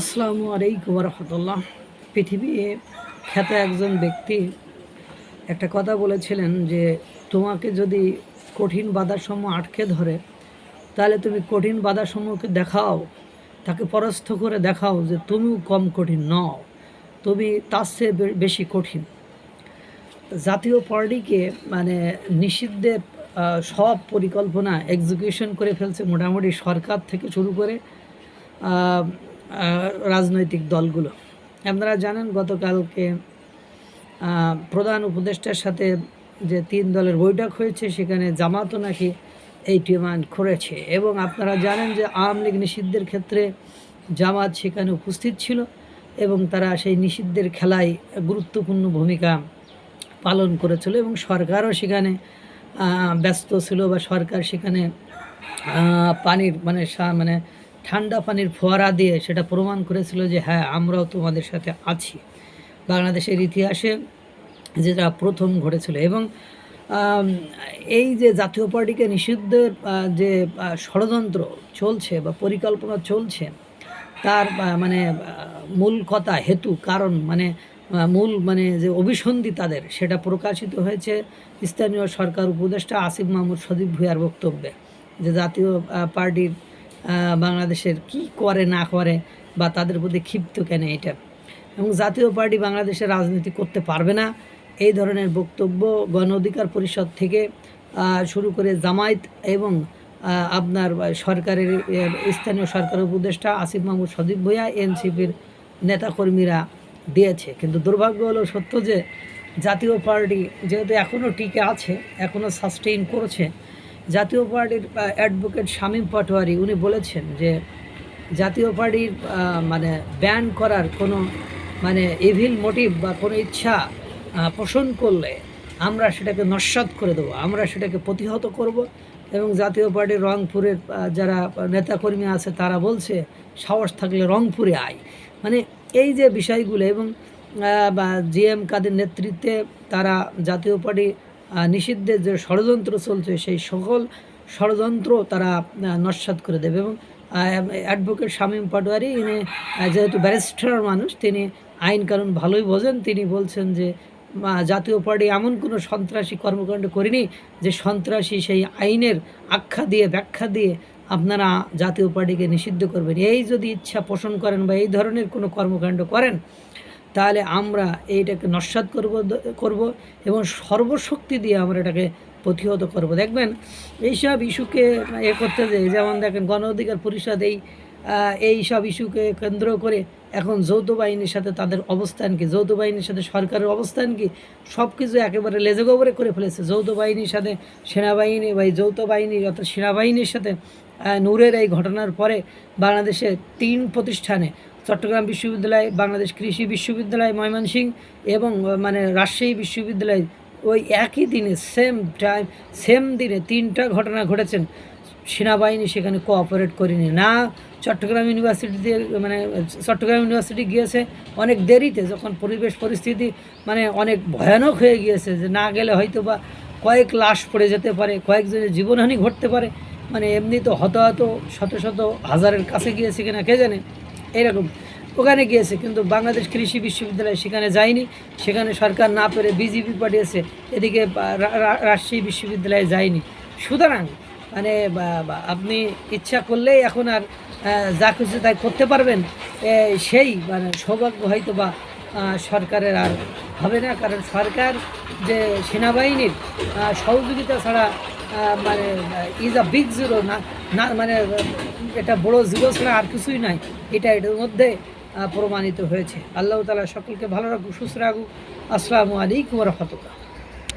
আসসালামু আলাইকুম রহমতুল্লাহ পৃথিবী খ্যাত একজন ব্যক্তি একটা কথা বলেছিলেন যে, তোমাকে যদি কঠিন বাধাসমূহ আটকে ধরে, তাহলে তুমি কঠিন বাধাসমূহকে দেখাও, তাকে পরাস্ত করে দেখাও যে তুমিও কম কঠিন নও, তুমি তার চেয়ে বেশি কঠিন। জাতীয় পার্টিকে মানে নিষিদ্ধের সব পরিকল্পনা এক্সিকিউশন করে ফেলছে মোটামুটি সরকার থেকে শুরু করে রাজনৈতিক দলগুলো। আপনারা জানেন, গতকালকে প্রধান উপদেষ্টার সাথে যে তিন দলের বৈঠক হয়েছে, সেখানে জামাতও নাকি এই ডিমান্ড করেছে। এবং আপনারা জানেন যে আওয়ামী লীগ নিষিদ্ধের ক্ষেত্রে জামাত সেখানে উপস্থিত ছিল এবং তারা সেই নিষিদ্ধের খেলায় গুরুত্বপূর্ণ ভূমিকা পালন করেছিল এবং সরকারও সেখানে ব্যস্ত ছিল বা সরকার সেখানে পানির মানে মানে ঠান্ডা পানির ফোয়ারা দিয়ে সেটা প্রমাণ করেছিল যে হ্যাঁ আমরাও তোমাদের সাথে আছি। বাংলাদেশের ইতিহাসে যেটা প্রথম ঘটেছিল এবং এই যে জাতীয় পার্টিকে নিষিদ্ধের যে ষড়যন্ত্র চলছে বা পরিকল্পনা চলছে, তার মানে মূল কথা, হেতু, কারণ মানে মূল মানে যে অভিসন্ধি তাদের, সেটা প্রকাশিত হয়েছে স্থানীয় সরকার উপদেষ্টা আসিফ মাহমুদ সদীপ ভুঁইয়ার বক্তব্যে যে জাতীয় পার্টির বাংলাদেশের কি করে, না করে, বা তাদের প্রতি ক্ষিপ্ত কেন এটা? এবং জাতীয় পার্টি বাংলাদেশে রাজনীতি করতে পারবে না। এই ধরনের বক্তব্য গণ অধিকার পরিষদ থেকে শুরু করে জামায়াত এবং আপনার সরকারের স্থানীয় সরকার উপদেষ্টা আসিফ মাহমুদ সদীপ ভুঁইয়া এনসিপির নেতাকর্মীরা দিয়েছে। কিন্তু দুর্ভাগ্য হলো সত্য যে, জাতীয় পার্টি যেহেতু এখনও টিকে আছে এখনও সাস্টেইন করছে জাতীয় পার্টির অ্যাডভোকেট শামীম পাটোয়ারি, উনি বলেছেন যে জাতীয় পার্টির মানে ব্যান করার কোনো মানে ইভিল মোটিভ বা কোনো ইচ্ছা পোষণ করলে আমরা সেটাকে নস্বাত করে দেবো, আমরা সেটাকে প্রতিহত করব। এবং জাতীয় পার্টির রংপুরের যারা নেতাকর্মী আছে তারা বলছে, সাহস থাকলে রংপুরে আয়। মানে এই যে বিষয়গুলো এবং বা জি এম কাদের নেতৃত্বে তারা জাতীয় পার্টি নিষিদ্ধের যে ষড়যন্ত্র চলছে, সেই সকল ষড়যন্ত্র তারা নস্বাত করে দেবে এবং অ্যাডভোকেট শামীম পাটোয়ারি, ইনি যেহেতু ব্যারিস্টার মানুষ, তিনি আইন কানুন ভালোই বোঝেন। তিনি বলছেন যে জাতীয় পার্টি এমন কোনো সন্ত্রাসী কর্মকাণ্ড করেনি যে সন্ত্রাসী সেই আইনের আখ্যা দিয়ে, ব্যাখ্যা দিয়ে আপনারা জাতীয় পার্টিকে নিষিদ্ধ করবেন। এই যদি ইচ্ছা পোষণ করেন বা এই ধরনের কোনো কর্মকাণ্ড করেন তাহলে আমরা এইটাকে নস্বাত করব করব এবং সর্বশক্তি দিয়ে আমরা এটাকে প্রতিহত করব। দেখবেন, এইসব ইস্যুকে এ করতে যে, যেমন দেখেন, গণ অধিকার পরিষদ এই এই সব ইস্যুকে কেন্দ্র করে এখন যৌথ বাহিনীর সাথে তাদের অবস্থান কি? যৌথ বাহিনীর সাথে সরকারের অবস্থান কি? সব কিছু একেবারে লেজে গোবরে করে ফেলেছে। যৌথ বাহিনীর সাথে সেনাবাহিনী বা যৌথ বাহিনী অর্থাৎ সেনাবাহিনীর সাথে নূরের এই ঘটনার পরে বাংলাদেশে তিন প্রতিষ্ঠানে চট্টগ্রাম বিশ্ববিদ্যালয়, বাংলাদেশ কৃষি বিশ্ববিদ্যালয়, ময়মনসিংহ এবং মানে রাজশাহী বিশ্ববিদ্যালয় ওই একই দিনে সেম টাইম সেম দিনে তিনটা ঘটনা ঘটেছেন। সেনাবাহিনী সেখানে কোঅপারেট করেনি। না, চট্টগ্রাম ইউনিভার্সিটিতে মানে চট্টগ্রাম ইউনিভার্সিটি গিয়েছে অনেক দেরিতে, যখন পরিবেশ পরিস্থিতি মানে অনেক ভয়ানক হয়ে গিয়েছে যে না গেলে হয়তো বা কয়েক লাশ পড়ে যেতে পারে, কয়েকজনের জীবনহানি ঘটতে পারে। মানে এমনি তো হতাহত শত শত হাজারের কাছে গিয়েছে কিনা কে জানে? এরকম। ওখানে গিয়েছে, কিন্তু বাংলাদেশ কৃষি বিশ্ববিদ্যালয় সেখানে যায়নি। সেখানে সরকার না পেরে বিজেপি পাঠিয়েছে, এদিকে রাজশাহী বিশ্ববিদ্যালয়ে যায়নি। সুতরাং মানে আপনি ইচ্ছা করলেই এখন আর যা কিছু তাই করতে পারবেন সেই মানে সৌভাগ্য হয়তো বা সরকারের আর হবে না। কারণ সরকার যে সেনাবাহিনীর সহযোগিতা ছাড়া মানে ইজ আ বিগ জিরো না মানে এটা বড় জিরো ছাড়া আর কিছুই নাই। এটা এটার মধ্যে প্রমাণিত হয়েছে। আল্লাহ তালা সকলকে ভালো রাখুক, সুস্থ রাখুক। আসসালামু আলাইকুম রহমতুল্লাহ।